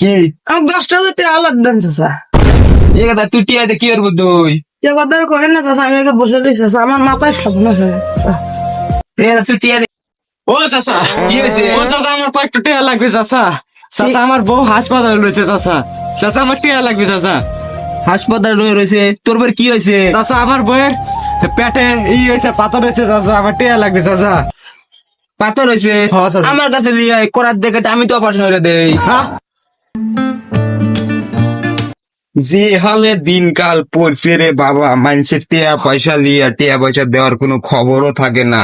কি? আমার দশটা হাজার টাকা আলাদা দেন চাচা। এ কথা তুই টিয়াতে কি করব তুই? এ কথা করেন না চাচা আমি বসে রয়েছি চাচা। আমার মাথায় হয়ে চাচা। এ কথা তুই ও চাচা কি হয়েছে? ও চাচা আমার কয়েকটা টিয়া লাগবে চাচা। চাচা আমার বউ হাসপাতালে রয়েছে চাচা। চাচা আমার টিয়া লাগবে চাচা। হাসপাতালে রয়ে রয়েছে। তোর বের কি হয়েছে? চাচা আমার বউয়ের পেটে ই হয়েছে পাথর হয়েছে চাচা। আমার টিয়া লাগবে চাচা। পাথর হয়েছে। হ্যাঁ, আমার কাছে আয়, করার দেখে আমি তো অপারেশন করে দেই। হ্যাঁ। যে হালে দিনকাল পড়ছে রে বাবা মানুষের টিয়া পয়সা লিয়া টিয়া পয়সা দেওয়ার কোনো খবরও থাকে না।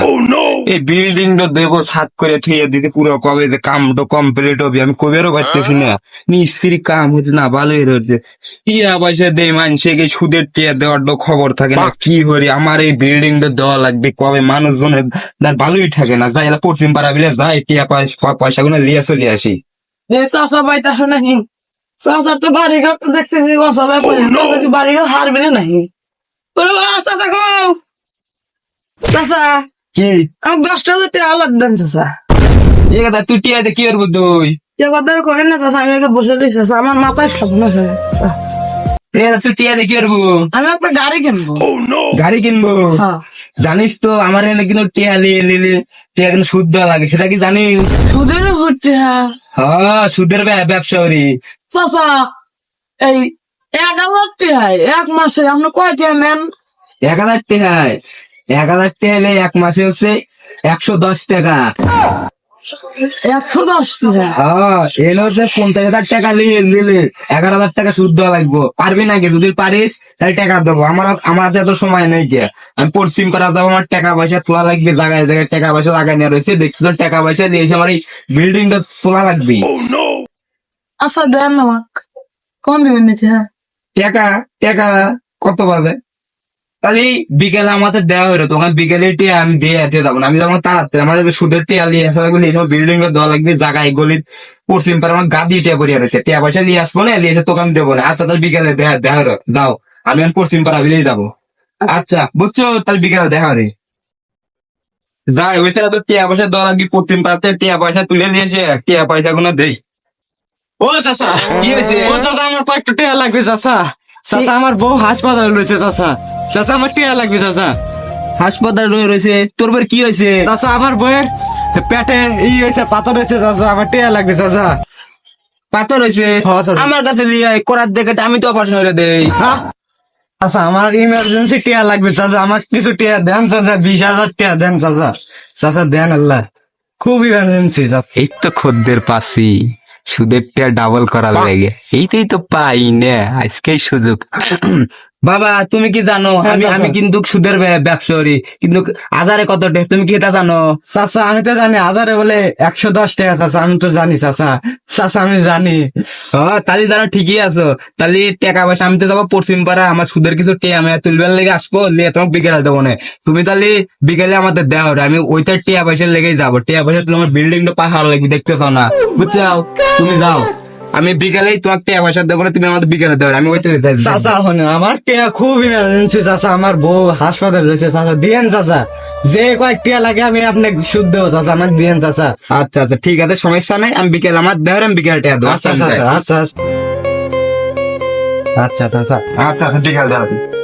এই বিল্ডিংটা দেবো সাত করে থুয়ে দিতে পুরো কবে যে কামটা কমপ্লিট হবে আমি কবেরও পারতেছি না। মিস্ত্রি কাম হচ্ছে না ভালোই রয়েছে। টিয়া পয়সা দেয় মানুষকে সুদের টিয়া দেওয়ার তো খবর থাকে না। কি হরি আমার এই বিল্ডিংটা দেওয়া লাগবে কবে? মানুষজনের ভালোই থাকে না। যাই পশ্চিম পাড়া বিলে যাই টিয়া পয়সা পয়সা গুলো লিয়ে চলে আসি। চাচা পাইতাছে নাকি চাচার তো বাড়ি ঘর তো দেখতেছি অসলায় পড়ে চাচা কি বাড়ি ঘর হারবে না গো কি? আমার দশটা হাজার টাকা আলাদা দেন এ কথা তুই টিয়াতে কি করব তুই? এ কথা না চাচা আমি বসে রয়েছি আমার মাথায় সব হয়ে আমি একটা গাড়ি কিনবো। গাড়ি কিনবো। হ্যাঁ। জানিস তো আমার এনে কিন্তু টিয়া লিয়ে নিলে টিয়া কিন্তু সুদ দেওয়া লাগে সেটা কি জানিস? সুদের হচ্ছে হ্যাঁ হ্যাঁ সুদের ব্যা- ব্যবসা করি। চাচা এই এক হাজার টাকায় এক মাসে আপনি কয় টাকা নেন? এক হাজার টাকায় এক হাজার টাকা এলে এক মাসে হচ্ছে একশো দশ টাকা। একশো দশ টাকা। হ্যাঁ এলে পঞ্চাশ হাজার টাকা নিয়ে নিলে এগারো হাজার টাকা সুদ দেওয়া লাগবো। পারবি নাকি? যদি পারিস তাহলে টাকা দেবো। আমার আমার হাতে এত সময় নেই কে আমি পশ্চিম পাড়া যাব আমার টাকা পয়সা তোলা লাগবে জায়গায় জায়গায় টাকা পয়সা লাগাই নেওয়া রয়েছে। দেখছি তো টাকা পয়সা দিয়ে এসে আমার এই বিল্ডিংটা তোলা লাগবে। আচ্ছা দেন আমাকে। কোন দিবেন নিচে হ্যাঁ। টাকা টাকা কত বাজে? তাহলে বিকেলে আমাদের দেওয়া হলো তখন বিকেলে টিয়া আমি দিয়ে দিয়ে যাব আমি যখন তাড়াতাড়ি আমাদের যে সুদের টিয়া নিয়ে আসা লাগবে এই বিল্ডিং দেওয়া লাগবে জায়গায় গলি পশ্চিম পারে আমার গাদি টিয়া করিয়া রয়েছে টিয়া পয়সা নিয়ে আসব না নিয়ে এসে তোকে আমি দেবো না। আচ্ছা তাহলে বিকেলে দেখা দেখা হলো যাও। আমি এখন পশ্চিম পাড়া বিলেই যাব। আচ্ছা বুঝছ? তাহলে বিকেলে দেখা হবে। যাই ওই তো টিয়া পয়সা দেওয়া লাগবে পশ্চিম পাড়াতে টিয়া পয়সা তুলে নিয়েছে টিয়া পয়সা গুলো দেই। ও চাচা কি হয়েছে? ও চাচা আমার কয়েকটা টিয়া লাগবে চাচা। চাচা আমার বউ হাসপাতালে রয়েছে চাচা। চাচা আমার টিয়া লাগবে চাচা। হাসপাতালে রয়ে রয়েছে তোর বের কি হয়েছে? চাচা আমার বউয়ের পেটে ই হয়েছে পাথর হয়েছে চাচা আমার টিয়া লাগবে চাচা। পাথর হয়েছে? হ্যাঁ, আমার কাছে আয়, করার দেখে আমি তো অপারেশন করে দেই। হ্যাঁ। আচ্ছা আমার ইমার্জেন্সি টিয়া লাগবে চাচা। আমার কিছু টিয়া দেন চাচা বিশ হাজার টিয়া দেন চাচা। চাচা দেন আল্লাহ। খুব ইমার্জেন্সি এই তো খদ্দের পাশি। সুদের টিয়া ডাবল করার লেগে। এইটাই তো পাই না আজকেই সুযোগ। বাবা তুমি কি জানো? হ্যাঁ, আমি আমি কিন্তু সুদের ব্যা- ব্যবসা করি কিন্তু হাজারে কত টাকা? তুমি কি এটা জানো? চাচা আমি তো জানি। হাজারে বলে একশো দশ টাকা চাচা। আমি তো জানি চাচা। চাচা আমি জানি। তাহলে জানো ঠিকই আছো। তাহলে টাকা পয়সা আমি তো যাব পশ্চিম পাড়া। আমার সুদের কিছু টিয়া আমি তুলবার লেগে আসব। নিয়ে তোমাকে বিকেলে দেবো না। তুমি তাহলে বিকেলে আমাদের দেওয়া আমি ওইটার টিয়া পয়সা লেগেই যাব। টিয়া পয়সা তুলে আমার বিল্ডিংটা পাহাড় লাগবে দেখতেছো না? বুঝছ? তুমি যাও। আমি বিকেলেই তোমাকে টিয়া পয়সা দেবো তুমি আমাদের বিকালে দেবো আমি ওইটা চাচা হনে আমার টিয়া খুব ইমার্জেন্সি চাচা আমার বউ হাসপাতাল রয়েছে চাচা দিয়েন চাচা। যে কয়েক টিয়া লাগে আমি আপনাকে সুদ দেবো চাচা আমাকে দিয়েন চাচা। আচ্ছা আচ্ছা ঠিক আছে সমস্যা নাই আমি বিকেল আমার দেওয়ার আমি বিকেল টিয়া দেবো। আচ্ছা আচ্ছা আচ্ছা আচ্ছা। আচ্ছা আচ্ছা। আচ্ছা ঠিক আছে